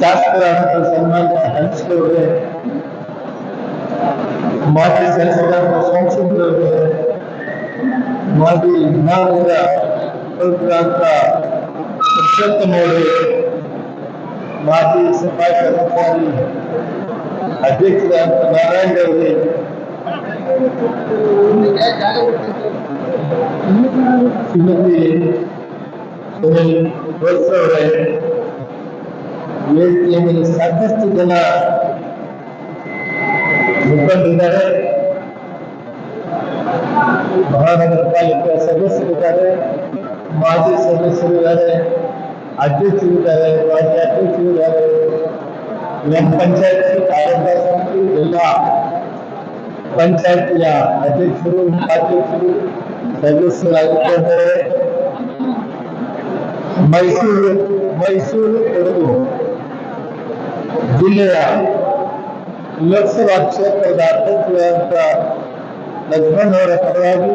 ಶಾಸಕರಾದಂತಹ ಸನ್ಮಾನ್ಯ ಹಂಚಿಕವ್ರೆ ಮಾಜಿ ಸಂಸದರಾದ ಸೋಮಶೇಖರವ್ರೆ ಮಾಜಿ ವಿಧಾನದ ಸದಸ್ಯರಾದಂತ ಪುರುಷೋತ್ತಮ ಅವರೇ ಮಾಜಿ ಸಫಾಯಿ ಕರ್ಮಚಾರಿ ಅಧ್ಯಕ್ಷರಾದಂತ ನಾರಾಯಣ ಅವರೇ ಶ್ರೀಮತಿ ಸುನಿಲ್ ಬೋಸ್ ಅವರೇ ವೇದಿಕೆಯ ಮೇಲೆ ಸಾಕಷ್ಟು ಜನ ಮುಖಂಡರಿದ್ದಾರೆ ಮಹಾನಗರ ಪಾಲಿಕೆ ಸದಸ್ಯರಿದ್ದಾರೆ ಮಾಜಿ ಸದಸ್ಯರಿದ್ದಾರೆ ಅಧ್ಯಕ್ಷರಿದ್ದಾರೆ ಮಾಜಿ ಅಧ್ಯಕ್ಷರಿದ್ದಾರೆ ಗ್ರಾಮ ಪಂಚಾಯತಿ ಆಡಳಿತ ಸಮಿತಿ ಎಲ್ಲ ಪಂಚಾಯತಿಯ ಅಧ್ಯಕ್ಷರು ಉಪಾಧ್ಯಕ್ಷರು ಸದಸ್ಯರಾಗಿದ್ದಾರೆ ಮೈಸೂರು ಮೈಸೂರು ಕೊಡಗು ಜಿಲ್ಲೆಯ ಲೋಕಸಭಾ ಕ್ಷೇತ್ರದ ಅಧ್ಯಕ್ಷರಾದಂಥ ಲಕ್ಷ್ಮಣ್ ಅವರ ಪರವಾಗಿ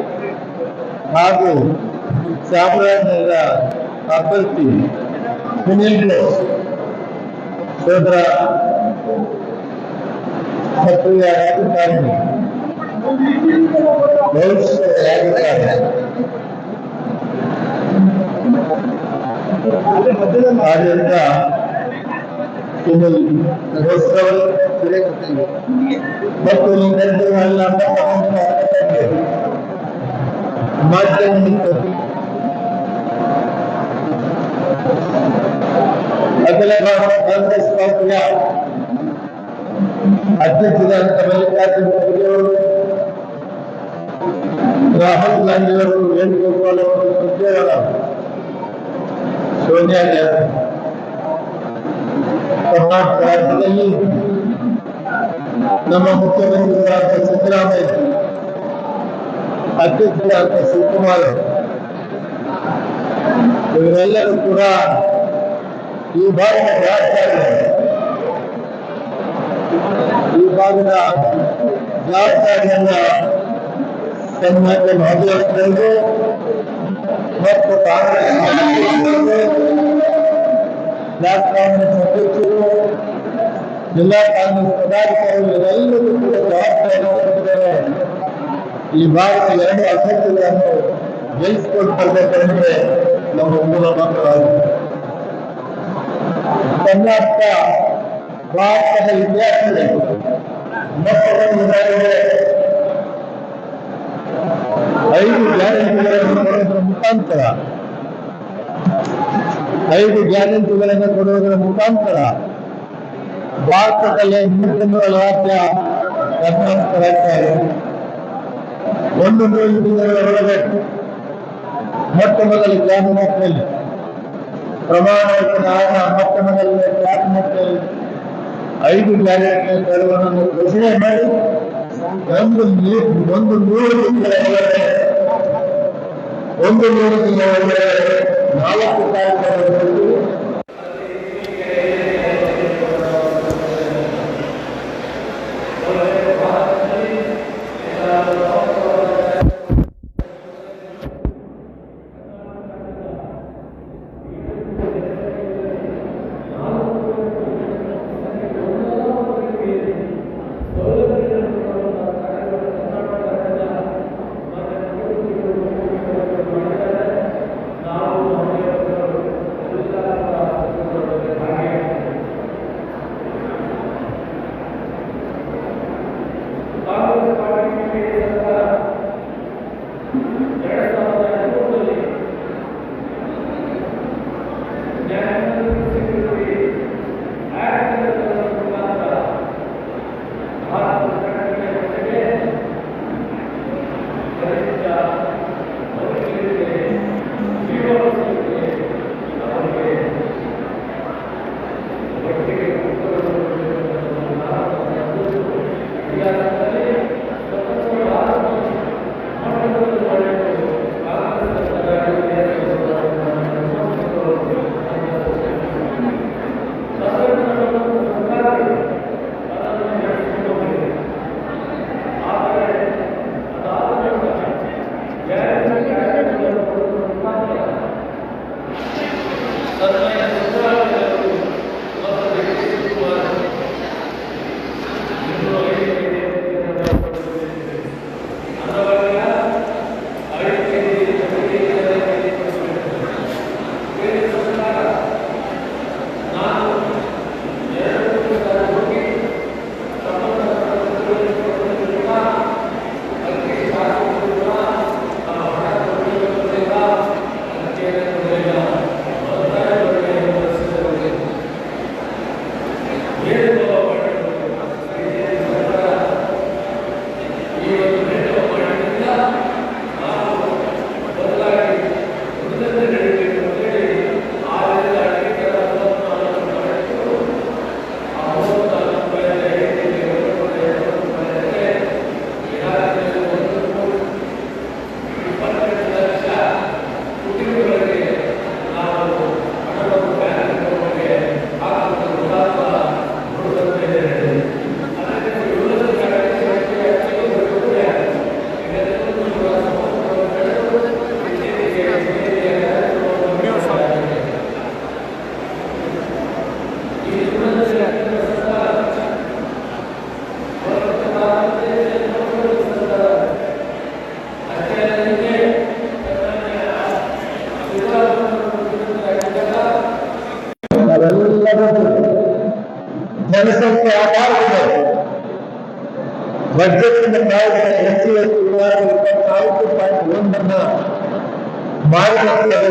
ಹಾಗೂ ಚಾಮರಾಜನಗರ ಅಭ್ಯರ್ಥಿ ಸುನೀಲ್ ಸೋದರ ಸಕ್ರಿಯ ರಾಜಕಾರಣಿ ಭವಿಷ್ಯದ ರಾಜಕಾರಣಿ ಆದ್ದರಿಂದ ಸುನಿಲ್ ಬೋಸ್ ಅವರು ಮತ್ತು ನಿನ್ನೆಲ್ಲ ಮಾಧ್ಯಮ ಮಿತ್ರರು ಅಖಿಲ ಭಾರತ ಕಾಂಗ್ರೆಸ್ ಪಾರ್ಟಿಯ ಅಧ್ಯಕ್ಷರಾದಂಥ ಮಲ್ಲಿಕಾರ್ಜುನ ಖರ್ಗೆ ಅವರು ರಾಹುಲ್ ಗಾಂಧಿ ಅವರು ವೇಣುಗೋಪಾಲ್ ಅವರು ಸುರ್ಜೇವಾಲಾ ಸೋನಿಯಾ ಗಾಂಧಿ ಕರ್ನಾಟಕ ರಾಜ್ಯದಲ್ಲಿ ನಮ್ಮ ಮುಖ್ಯಮಂತ್ರಿಗಳಾದ ಸಿದ್ದರಾಮಯ್ಯ ಅಧ್ಯಕ್ಷರಾದ ಶಿವಕುಮಾರ್ ಇವರೆಲ್ಲರೂ ಕೂಡ ಈ ಭಾಗದ ಜವಾಬ್ದಾರಿ ಈ ಭಾಗದ ಜವಾಬ್ದಾರಿಯನ್ನ ಸನ್ಮಾನ್ಯ ಭಾಗವತರಿಗೂ ಮತ್ತು ಕಾಂಗ್ರೆಸ್ ಬ್ಲಾಕ್ ಕಾಂಗ್ರೆಸ್ ಅಧ್ಯಕ್ಷರು ಜಿಲ್ಲಾ ಕಾಂಗ್ರೆಸ್ ಪದಾಧಿಕಾರಿಗಳು ಎಲ್ಲರೂ ಕೂಡ ಜವಾಬ್ದಾರಿ ಹೊಂದಿದ್ದಾರೆ ಈ ಭಾಗದ ಎರಡು ಅಭ್ಯರ್ಥಿಗಳನ್ನು ಜಯಿಸಿಕೊಂಡು ಬರಬೇಕಂದ್ರೆ ನಮ್ಮ ಮೂಲ ಮಂತ್ರವಾಗಿದೆ ಕರ್ನಾಟಕ ಭಾರತದ ವಿದ್ಯಾರ್ಥಿಗಳು ಬಾರಿಗೆ ಐದು ಗ್ಯಾರಂಟಿಗಳನ್ನು ಮುಖಾಂತರ ಐದು ಗ್ಯಾರಂಟಿಗಳನ್ನು ಕೊಡುವುದರ ಮುಖಾಂತರ ಭಾರತದಲ್ಲಿ ಮೂವತ್ತೊಂದು ರಾಜ್ಯ ಕರ್ನಾಟಕ ರಾಜ್ಯ. ಒಂದು ನೂರು ದಿನಗಳ ಒಳಗೆ ಮೊಟ್ಟ ಮೊದಲ ಕ್ಯಾಬಿನೆಟ್ನಲ್ಲಿ ಪ್ರಮಾಣ ವಚನ ಮೊಟ್ಟ ಮೊದಲನೇ ಕ್ಯಾಬಿನೆಟ್ನಲ್ಲಿ ಐದು ಗ್ಯಾರಂಟಿ ತರುವನ್ನು ಘೋಷಣೆ ಮಾಡಿ ಒಂದು ಒಂದು ನೂರು ಒಳಗೆ, ಒಂದು ನೂರು ತಿಂಗಳ ಒಳಗೆ ನಾಲ್ಕು ಕಾರ್ಯಕ್ರಮಗಳು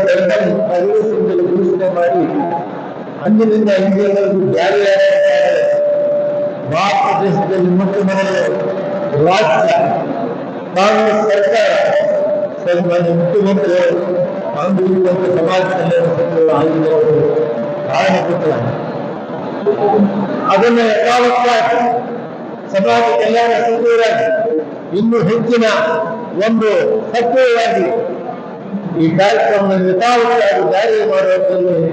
ದರದಲ್ಲಿ ಅಧಿವೇಶನದಲ್ಲಿ ಘೋಷಣೆ ಮಾಡಿ ಅಂದಿನಿಂದ ಇಂದಿನವರೆಗೂ ಬ್ಯಾರೆ ಭಾರತ ದೇಶದಲ್ಲಿ ಮುಖ್ಯಮಂತ್ರಿ ರಾಜ್ಯ ಕಾಂಗ್ರೆಸ್ ಸರ್ಕಾರ ಸನ್ಮಾನ್ಯ ಮುಖ್ಯಮಂತ್ರಿಗಳು ಸಾಂಸ್ಕೃತಿಕ ಸಮಾಜ ಕಲ್ಯಾಣ ಸಚಿವರು ಆಗಿದ್ದವರು ಕಾರಣಕರ್ತರಾಗಿದ್ದಾರೆ ಅದನ್ನು ಯಥಾವತ್ತಾಗಿ ಸಮಾಜ ಕಲ್ಯಾಣ ಸಚಿವರಾಗಿ, ಇನ್ನೂ ಹೆಚ್ಚಿನ ಒಂದು ಸಕ್ರಿಯವಾಗಿ ಈ ಕಾರ್ಯಕ್ರಮದ ಯಥಾವತ್ತಾಗಿ ಜಾರಿ ಮಾಡುವುದರಲ್ಲಿ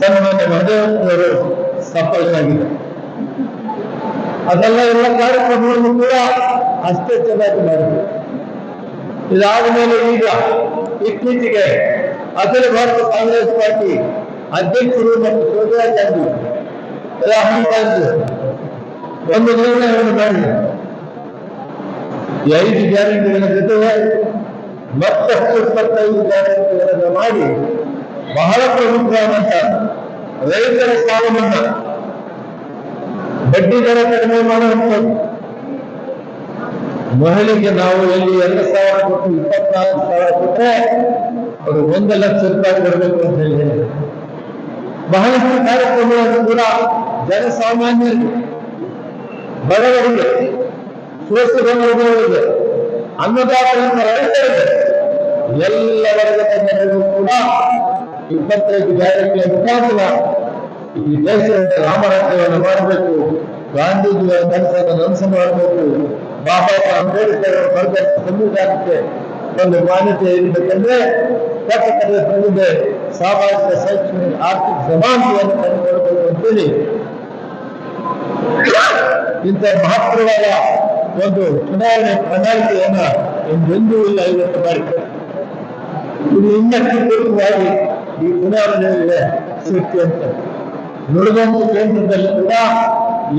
ಸನ್ಮಾನ್ಯ ಮಹದೇವನವರು ಸಫಲರಾಗಿದ್ದಾರೆ. ಅದೆಲ್ಲ ಎಲ್ಲ ಕಾರ್ಯಕ್ರಮಗಳನ್ನು ಕೂಡ ಅಷ್ಟೇ ಚೆನ್ನಾಗಿ ಮಾಡಿದ್ರು. ಇದಾದ ಮೇಲೆ ಈಗ ಇತ್ತೀಚೆಗೆ ಅಖಿಲ ಭಾರತ ಕಾಂಗ್ರೆಸ್ ಪಾರ್ಟಿ ಅಧ್ಯಕ್ಷರು ಮತ್ತು ಸೋನಿಯಾ ಗಾಂಧಿ, ರಾಹುಲ್ ಗಾಂಧಿ ಒಂದು ನಿರ್ಣಯವನ್ನು ಮಾಡಿದರು. ಐದು ಗ್ಯಾರಂಟಿಗಳ ಜೊತೆಗೆ ಮತ್ತಷ್ಟು ಇಪ್ಪತ್ತೈದು ಗ್ಯಾರಂಟಿಗಳನ್ನು ಮಾಡಿ ಬಹಳ ಪ್ರಮುಖವಾದಂತ ರೈತರ ಸಾಲ ಮನ್ನಾ ಬಡ್ಡಿ ದರ ಕಡಿಮೆ ಮಾಡುವಂಥದ್ದು ಮಹಿಳೆಗೆ ನಾವು ಎಲ್ಲಿ ಎರಡು ಸಾವಿರ ಕೊಟ್ಟು ಇಪ್ಪತ್ನಾಲ್ಕು ಸಾವಿರ ಕೊಟ್ಟರೆ ಅವರು ಒಂದು ಲಕ್ಷ ರೂಪಾಯಿ ಕೊಡಬೇಕು ಅಂತ ಹೇಳಿ ಹೇಳಿದ್ರು. ಬಹಳಷ್ಟು ಕಾರ್ಯಕ್ರಮಗಳನ್ನು ಕೂಡ ಜನಸಾಮಾನ್ಯರಿಗೆ ಬಡವರಿಗೆ ಶೋಷಿತರಿಗೆ ಅನ್ನದಾತರಿಂದ ರೈತರಿಗೆ ಎಲ್ಲ ವರ್ಗದ ಕೂಡ ಇಪ್ಪತ್ತೈದು ಗ್ಯಾರಂಟಿಯ ಮುಖಾಂತರ ಈ ದೇಶದ ರಾಮರಾಜ್ಯವನ್ನು ಮಾಡಬೇಕು. ಗಾಂಧೀಜಿಯ ಕನಸನ್ನು ನನಸು ಮಾಡಬೇಕು. ಬಾಬಾ ಅಂಬೇಡ್ಕರ್ ಅವರು ಸಂವಿಧಾನಕ್ಕೆ ಒಂದು ಮಾನ್ಯತೆ ಇರಬೇಕಂದ್ರೆ ಕಟ್ಟಕಡೆ ಬಂದಿದೆ. ಸಾಮಾಜಿಕ, ಶೈಕ್ಷಣಿಕ, ಆರ್ಥಿಕ ಸಮಾನತೆಯನ್ನು ಕಂಡುಕೊಳ್ಬೇಕು ಅಂತೇಳಿ. ಇಂಥ ಮಹತ್ತರವಾದ ಒಂದು ಚುನಾವಣೆ ಪ್ರಣಾಳಿಕೆಯನ್ನ ಎಂದೆಂದೂ ಇಲ್ಲ ಇವತ್ತು ಮಾಡಿದ್ದಾರೆ ಇದು ಇನ್ನಷ್ಟು ಪೂರ್ವವಾಗಿ ಈ ಚುನಾವಣೆಯಲ್ಲಿ ಸೃಷ್ಟಿ ಅಂತ. ನುಡಿದಂತ ಕೇಂದ್ರದಲ್ಲಿ ಕೂಡ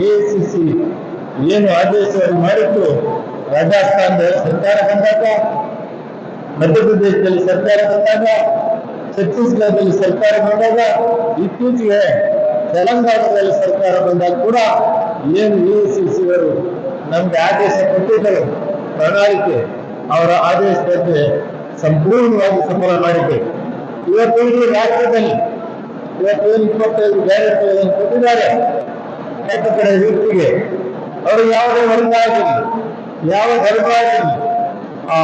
ಎಸಿಸಿ ಏನು ಆದೇಶವನ್ನು ಮಾಡಿತ್ತು, ರಾಜಸ್ಥಾನದ ಸರ್ಕಾರ ಬಂದಾಗ, ಮಧ್ಯಪ್ರದೇಶದಲ್ಲಿ ಸರ್ಕಾರ ಬಂದಾಗ, ಛತ್ತೀಸ್ಗಢದಲ್ಲಿ ಸರ್ಕಾರ ಬಂದಾಗ, ಇತ್ತೀಚೆಗೆ ತೆಲಂಗಾಣದಲ್ಲಿ ಸರ್ಕಾರ ಬಂದಾಗ ಕೂಡ ಏನು ಎಸಿಸಿ ಅವರು ನಮ್ಗೆ ಆದೇಶ ಕೊಟ್ಟಿದ್ದರು. ಪ್ರಣಾಳಿಕೆ ಅವರ ಆದೇಶದಂತೆ ಸಂಪೂರ್ಣವಾಗಿ ಸಫಲ ಮಾಡಿದ್ದೇವೆ ಇವತ್ತು ಇಡೀ ರಾಷ್ಟ್ರದಲ್ಲಿ ಇವತ್ತು ಇಪ್ಪತ್ತೈದು ಗ್ಯಾರಂಟಿಗಳನ್ನು ಕೊಟ್ಟಿದ್ದಾರೆ. ಕೆಟ್ಟ ಕಡೆ ವ್ಯಕ್ತಿಗೆ ಅವರು ಯಾವುದೇ ವರ್ಗ ಆಗಲಿ ಯಾವ ಧರ್ಮ ಆಗಲಿ ಆ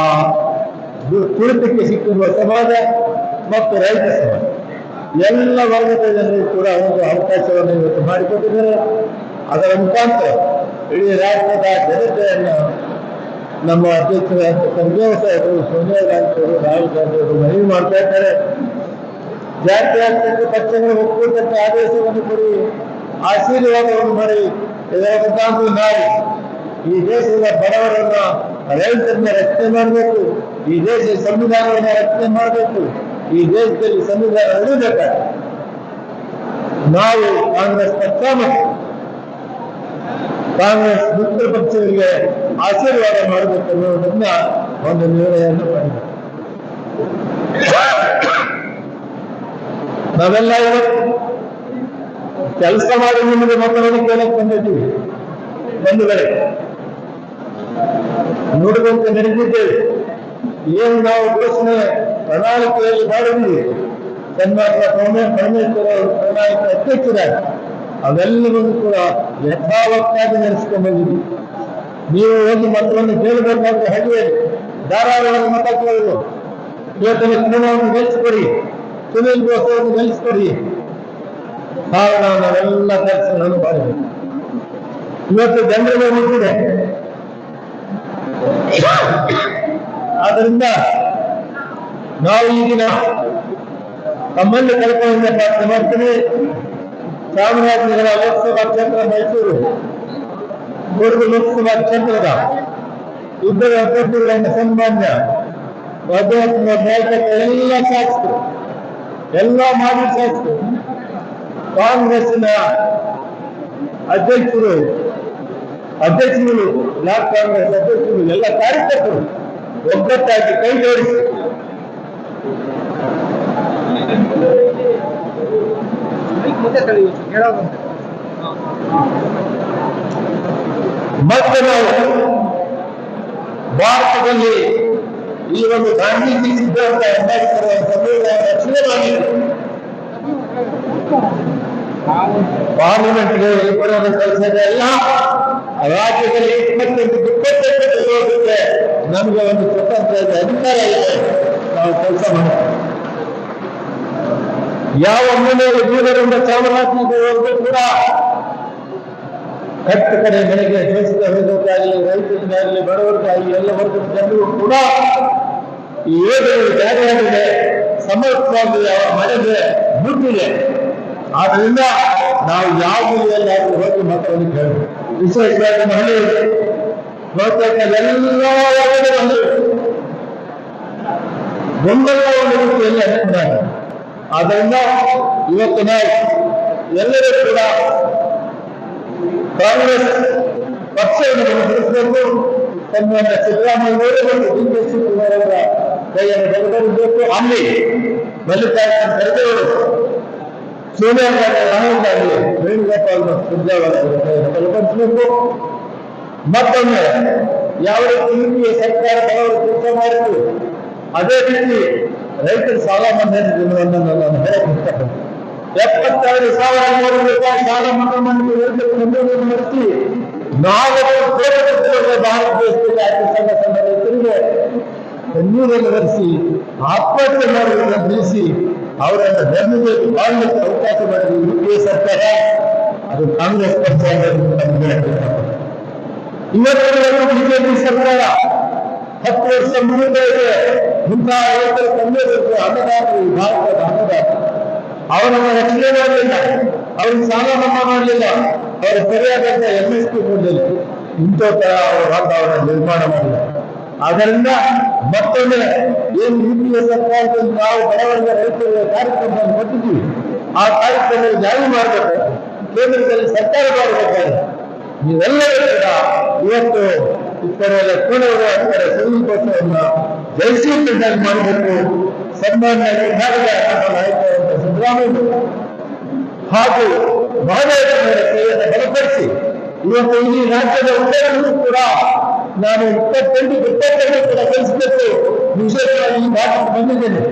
ತುಳಿತಕ್ಕೆ ಸಿಕ್ಕಿರುವ ಸಮಾಜ ಮತ್ತು ರೈತ ಸಮಾಜ. ಎಲ್ಲ ವರ್ಗದ ಜನರಿಗೂ ಕೂಡ ಒಂದು ಅವಕಾಶವನ್ನು ಇವತ್ತು ಮಾಡಿಕೊಟ್ಟಿದ್ದಾರೆ. ಅದರ ಮುಖಾಂತರ ಇಡೀ ರಾಷ್ಟ್ರದ ಜನತೆಯನ್ನು ನಮ್ಮ ಅಧ್ಯಕ್ಷರಾದ ಸಂಜೀವ ಸಾಹೇಬರು ಸೋನಿಯಾ ಗಾಂಧಿ ಅವರು ರಾಹುಲ್ ಗಾಂಧಿ ಅವರು ಮನವಿ ಮಾಡ್ತಾ ಇದ್ದಾರೆ. ಜಾತ್ಯತೀತ ಪಕ್ಷಗಳು ಒಕ್ಕೂಟಕ್ಕೆ ಆದೇಶವನ್ನು ಕೊಡಿ. ಆಶೀರ್ವಾದವನ್ನು ಮಾಡಿ. ಇದರ ಮುಖಾಂತರ ನಾವು ಈ ದೇಶದ ಬಡವರನ್ನ ರೈತರನ್ನ ರಕ್ಷಣೆ ಮಾಡಬೇಕು. ಈ ದೇಶದ ಸಂವಿಧಾನವನ್ನು ರಕ್ಷಣೆ ಮಾಡಬೇಕು. ಈ ದೇಶದಲ್ಲಿ ಸಂವಿಧಾನ ಉಳಿಬೇಕಾದ್ರೆ ನಾವು ಕಾಂಗ್ರೆಸ್ ಪಕ್ಷ ಮತ್ತು ಕಾಂಗ್ರೆಸ್ ಮಿತ್ರ ಪಕ್ಷಗಳಿಗೆ ಆಶೀರ್ವಾದ ಮಾಡಬೇಕು ಅನ್ನೋದನ್ನ ಒಂದು ನಿರ್ಣಯವನ್ನು ಪಡೆದ. ನಾವೆಲ್ಲ ಇವತ್ತು ಕೆಲಸ ಮಾಡಿ ನಿಮಗೆ ಮಕ್ಕಳನ್ನು ಕೇಳಕ್ ಬಂದಿದ್ದೀವಿ? ಬಂಧುಗಳೇ ನೋಡುವಂತೆ ನಡೆದಿದ್ದೇವೆ ಏನು ನಾವು ಘೋಷಣೆ, ಪ್ರಣಾಳಿಕೆಯಲ್ಲಿ ಮಾಡಿದ್ವಿ ಕರ್ನಾಟಕ ಪರಮೇಶ್ವರ ಅವರು ಪ್ರಣಾಳಿಕೆ ಅಧ್ಯಕ್ಷರಾಗಿ. ಅವೆಲ್ಲವನ್ನು ಕೂಡ ಯಥಾವತ್ತಾಗಿ ನಡೆಸ್ಕೊಂಡು ಬಂದಿದ್ವಿ ನೀವು ಒಂದು ಮತವನ್ನು ಕೇಳಬೇಕಾದ್ರೆ ಹಾಗೆ ಧಾರಾಳವಾಗಿ ಮತ ಕೇಳಿದ್ರು ಇವತ್ತಿನ ಚುನಾವಣೆ ಗೆಲ್ಲಿಸ್ಕೊಡಿ ಸುನೀಲ್ ಬೋಸ್ ಅವರನ್ನು ಗೆಲ್ಲಿಸ್ಕೊಡಿ ಕಾರಣ ನಾವೆಲ್ಲ ಕೆಲಸಗಳನ್ನು ಮಾಡಬೇಕು ಇವತ್ತು ಜನರಿಗೆ ನಿಂತಿದೆ ಆದ್ರಿಂದ ನಾವು ಈಗಿನ ಕಲ್ಪನೆಯಿಂದ ಪ್ರಾರ್ಥನೆ ಮಾಡ್ತೀನಿ. ಚಾಮರಾಜನಗರ ಲೋಕಸಭಾ ಕ್ಷೇತ್ರ ಮೈಸೂರು. ಕೊಡಗು ಲೋಕಸಭಾ ಕ್ಷೇತ್ರದ ಇಬ್ಬರು ಅಭ್ಯರ್ಥಿಗಳನ್ನು ಸನ್ಮಾನ್ಯ, ಅಭ್ಯರ್ಥಿಗಳ ನಾಯಕತ್ವ ಎಲ್ಲ ಶಾಸಕರು ಎಲ್ಲ ಮಾಜಿ ಶಾಸಕರು ಕಾಂಗ್ರೆಸ್ನ ಅಧ್ಯಕ್ಷರು ಅಧ್ಯಕ್ಷರು, ಬ್ಲಾಕ್ ಕಾಂಗ್ರೆಸ್ ಅಧ್ಯಕ್ಷರು, ಎಲ್ಲ ಕಾರ್ಯಕರ್ತರು ಒಗ್ಗಟ್ಟಾಗಿ ಕೈ ಜೋಡಿಸಿ ಮತ್ತೆ ನಾವು ಭಾರತದಲ್ಲಿ ಈ ಒಂದು ಗಾಂಧೀಜಿ ಸಿದ್ಧಾಂತ ಅಂಬೇಡ್ಕರ್ ಸಂವಿಧಾನ ರಚನೆ ಮಾಡಿ ಪಾರ್ಲಿಮೆಂಟ್ಗೆ ಕೆಲಸ ಎಲ್ಲ ರಾಜ್ಯದಲ್ಲಿ ಇಪ್ಪತ್ತೆಂಟು ಇಪ್ಪತ್ತೆಂಟು ನಮಗೆ ಒಂದು ಸ್ವತಂತ್ರ ಅಧಿಕಾರ ಇದೆ. ನಾವು ಕೆಲಸ ಮಾಡ್ತೀವಿ ಯಾವ ಮೂಲೆಯಲ್ಲಿ ಬೀದರಿಂದ ಚಾಮರಾಜನಗರವರೆಗೂ ಕೂಡ ಕಟ್ಟ ಕಡೆ ಮನೆಗೆ ದೇಶದ ಹೋಗೋಕ್ಕಾಗಲಿ ರೈತರಿಗಾಗಲಿ, ಬಡವರಿಗಾಗಲಿ, ಎಲ್ಲ ವರ್ಗದ ಜನರು ಕೂಡ ಈ ಯೋಜನೆ ಜಾರಿಯಾಗಿದೆ ಸಮರ್ಥವಾಗಿ ಮನೆಗೆ ಮುಟ್ಟಿದೆ. ಆದ್ರಿಂದ ನಾವು ಯಾವ ಮೂಲೆಯಲ್ಲಾದ್ರೂ ಹೋಗಿ ಮಕ್ಕಳನ್ನು ಕೇಳಬೇಕು. ವಿಶೇಷವಾಗಿ ಮಹಿಳೆಯರು ಬಹುತೇಕ ಎಲ್ಲ ವರ್ಗದ ಒಂದು ರೀತಿಯಲ್ಲಿ ಅನುಕೂಲ ಆದ್ದರಿಂದ ಇವತ್ತು ಎಲ್ಲರೂ ಕೂಡ ಕಾಂಗ್ರೆಸ್ ಪಕ್ಷವನ್ನು ಬಲಪಡಿಸಬೇಕು ತಮ್ಮನ್ನು ಸಿದ್ದರಾಮಯ್ಯವರು ಮತ್ತು ಡಿ ಕೈಯನ್ನು ಬಲಪಡಿಸಬೇಕು ಅಲ್ಲಿ ಮಲ್ಲಿಕಾರ್ಜುನ ಖರ್ಗೆಯವರು ಸೋನಿಯಾ ಗಾಂಧಿ ರಾಹುಲ್ ಗಾಂಧಿ ವೇಣುಗೋಪಾಲ್ ಕೈಯನ್ನು ಮತ್ತೊಮ್ಮೆ ಯಾವ ರೀತಿ ಸರ್ಕಾರ ಕೆಲವರು ಕೆಲಸ ಮಾಡಿತು? ಅದೇ ರೀತಿ ರೈತರ ಸಾಲ ಮನ್ನಾ ದಿನವನ್ನು ನಾನು ಹೇಳಕ್ಕೆ ಇಷ್ಟಪಡ್ತೀನಿ ಎಪ್ಪತ್ತೆರಡು ಸಾವಿರ ಮೂರು ರೂಪಾಯಿ ಸಾಲ ಮನ್ನಾ ಮಾಡಿ ಮಾಡಿಸಿ ನಾಲ್ಕು ಕೋಟಿ ಭಾರತ ದೇಶದಲ್ಲಿ ಅತಿ ಸಣ್ಣ ಸಣ್ಣ ರೈತರಿಗೆ ಕಣ್ಣೀರನ್ನು ನಡೆಸಿ ಆತ್ಮಹತ್ಯೆ ಮಾಡುವುದನ್ನು ನಿಲ್ಲಿಸಿ, ಅವರನ್ನು ನೆಮ್ಮದಿ ಮಾಡಲಿಕ್ಕೆ ಅವಕಾಶ ಮಾಡಿದ ಯುಪಿಎ ಸರ್ಕಾರ. ಅದು ಕಾಂಗ್ರೆಸ್ ಪಕ್ಷ. ಇವತ್ತು ಬಿಜೆಪಿ ಸರ್ಕಾರ ಹತ್ತು ವರ್ಷ ಮುಂದೆ ಇಂತಹ ರೈತರ ಕಣ್ಣೀರಿಗೆ ಅನ್ನದಾತರು ಭಾರತದ ಅನ್ನದಾತರು ಅವರನ್ನು ರಕ್ಷಣೆ ಮಾಡಲಿಲ್ಲ. ಅವ್ರಿಗೆ ಸಾಲ ಮನ್ನಾ ಮಾಡಲಿಲ್ಲ. ಅವರು ಸರಿಯಾದಂತ ಎಂ ಎಸ್ ಪಿ ಕೊಡಲಿಲ್ಲ ಇಂಥ ತರ ಅವರ ವಾತಾವರಣ ನಿರ್ಮಾಣ ಮಾಡಿಲ್ಲ ಆದ್ದರಿಂದ ಮತ್ತೊಮ್ಮೆ ಏನು ಯುಪಿಎ ಸರ್ಕಾರದಲ್ಲಿ ನಾವು ಬಡವರ್ಗ ರೈತರ ಕಾರ್ಯಕ್ರಮವನ್ನು ಕೊಟ್ಟಿದ್ದೀವಿ, ಆ ಕಾರ್ಯಕ್ರಮ ಜಾರಿ ಮಾಡಬೇಕು. ಕೇಂದ್ರದಲ್ಲಿ ಸರ್ಕಾರ ಮಾಡಬೇಕಾದ್ರೆ ನೀವೆಲ್ಲರೂ ಕೂಡ ಇವತ್ತು ಇತರರ ಕೂಡಲೇ ಅದರ ಜೈಸಿ ಜಯಶೀಲತೆಯಾಗಿ ಮಾಡಬೇಕು ಸನ್ಮಾನ್ಯ ಕರ್ನಾಟಕ ನಾಯಕರಾದಂಥ ಸಿದ್ದರಾಮಯ್ಯ. ಹಾಗೂ ಮಹದೇವರ ಸೇವೆಯನ್ನು ಬಲಪಡಿಸಿ ಇವತ್ತು ಇಡೀ ರಾಜ್ಯದ ಉದ್ದಗಲೂ ಕೂಡ ನಾನು ಇಪ್ಪತ್ತೆಂಟು ಇಪ್ಪತ್ತೆರಡು ಕೂಡ ಕಲಿಸಬೇಕು ವಿಶೇಷವಾಗಿ ಈ ಭಾಗಕ್ಕೆ ಬಂದಿದ್ದೇನೆ.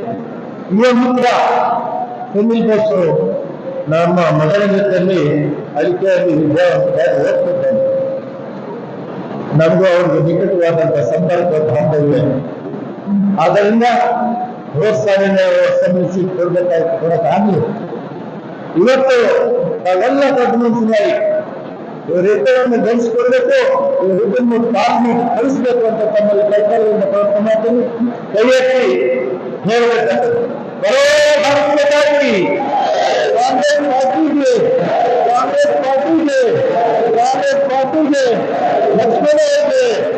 ಇವತ್ತು ಕೂಡ ಸುನಿಲ್ ಬೋಸ್ ನಮ್ಮ ಮಗನ ಜೊತೆಯಲ್ಲಿ ಅಡಿಕೆಯಲ್ಲಿ ಓದ್ತಿದ್ದೇನೆ. ನಮಗೂ ಅವ್ರಿಗೆ ನಿಕಟವಾದಂತಹ ಸಂಪರ್ಕ ಬಾಂಧವ್ಯ ಆದ್ದರಿಂದ ಪ್ರೋತ್ಸಾಹನ ಸಲ್ಲಿಸಿ ಕೊಡ್ಬೇಕಾಗಿ ಕೊಡಕ್ಕಾಗಲಿ ಇವತ್ತು ನಾವೆಲ್ಲ ಮನುಷ್ಯರಾಗಿ ಇವರಿಬ್ಬರನ್ನು ಗಳಿಸಿಕೊಡ್ಬೇಕು ಇವರಿಬ್ಬರನ್ನು ಪಾರ್ಲಿಮೆಂಟ್ ಕಳಿಸ್ಬೇಕು ಅಂತ ತಮ್ಮಲ್ಲಿ ಕೈಕಾಲದಿಂದ ಪ್ರಯತ್ನ ಮಾಡ್ತೀನಿ. ಕೈ ಎತ್ತಿ ಹೇಳಬೇಕಾಗ್ತದೆ ಬರೋ ಭಾರತೀಯವಾಗಿ ಕಾಂಗ್ರೆಸ್ काले टोपी के काले टोपी के बचपने के